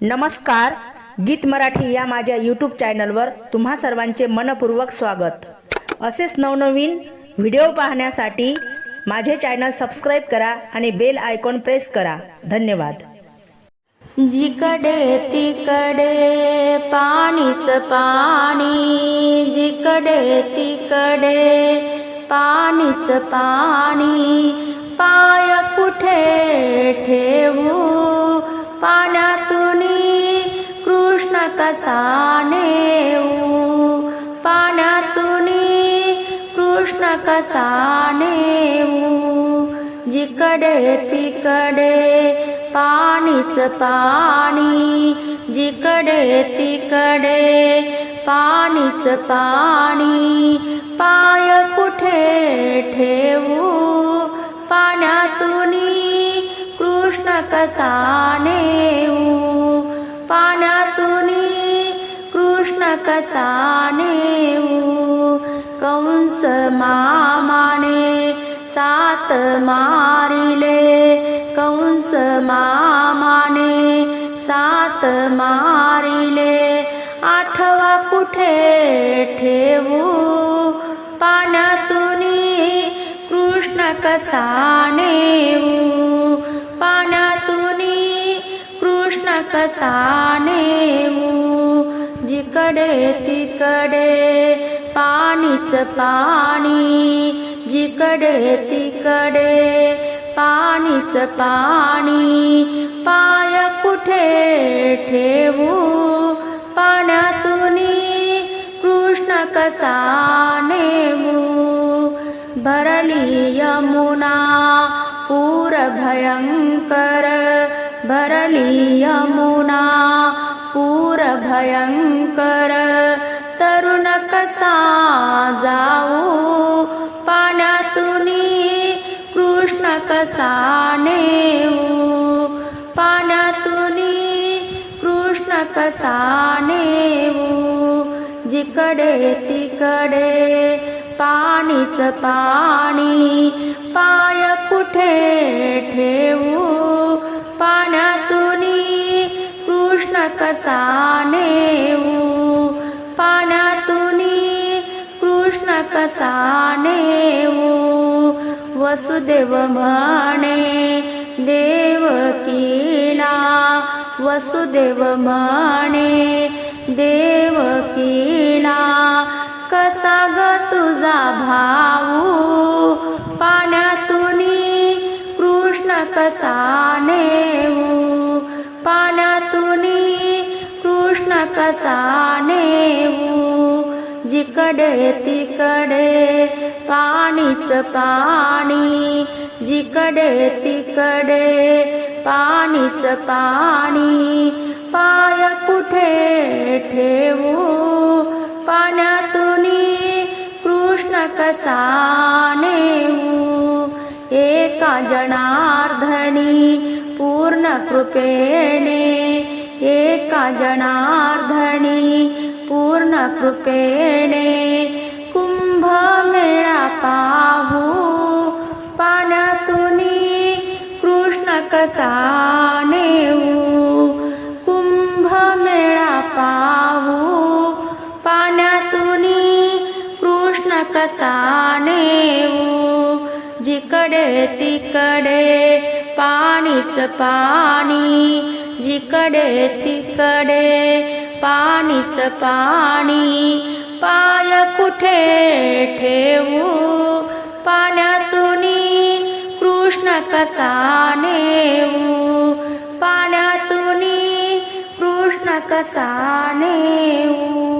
नमस्कार गीत मराठी या माझ्या यूट्यूब चॅनलवर तुम्हा सर्वांचे मनपूर्वक स्वागत. असेच नवनवीन व्हिडिओ पाहण्यासाठी माझे चॅनल सबस्क्राईब करा आणि बेल आयकॉन प्रेस करा. धन्यवाद. जिकडे तिकडे पाणीच पाणी जिकडे तिकडे पाणीच पाणी पाय कुठे ठेवू? पाण्यातून कृष्ण कसा नेऊ पाण्यातून कृष्ण कसा नेऊ जिकडे तिकडे पाणीच पाणी जिकडे तिकडे पाणीच पाणी पाय कुठे ठेवू? पाण्यातून कृष्ण कसा कसा कंस मामाने सात मारिले। कंस मामाने सात मारिले। आठवा कुठे ठेवू? पाण्यातून कृष्ण नेऊ पाण्यातून कृष्ण कसा नेऊ जिकडे तिकडे पाणीच पाणी जिकडे तिकडे पाणीच पाणी पाय कुठे ठेवू? पाण्यातून कृष्ण कसा नेऊ भरली यमुना पूर भयंकर भरली यमुना भयंकर तरुण कसा जाऊ? पाण्यातून कृष्ण कसा नेऊ? पाण्यातून कृष्ण कसा नेऊ? जिकडे तिकडे पाणीच पाणी पाय कुठे ठे कसा नेऊ पाण्यातून कृष्ण कसा नेऊ वसुदेव म्हणे किणा. वसुदेव म्हणे किणा. कसा ग तुझा भाऊ? कसा नेऊ जिकडे तिकडे पाणीच पाणी. जिकडे तिकडे पाणीच पाणी. पाय कुठे ठेवू? पाण्यातून कृष्ण कसा नेऊ एका जनार्धनी पूर्ण कृपेणे एका जना पूर्ण कृपेने कुंभमेळा पाहू। पाण्यातून कृष्ण कसा नेऊ कुंभमेळा पाहू। पाण्यातून कृष्ण कसा नेऊ जिकडे तिकडे पाणीच पाणी जिकडे तिकडे पाणीच पाणी पाय कुठे ठेवू? पाण्यातून कृष्ण कसा नेऊ? पाण्यातून कृष्ण कसा नेऊ?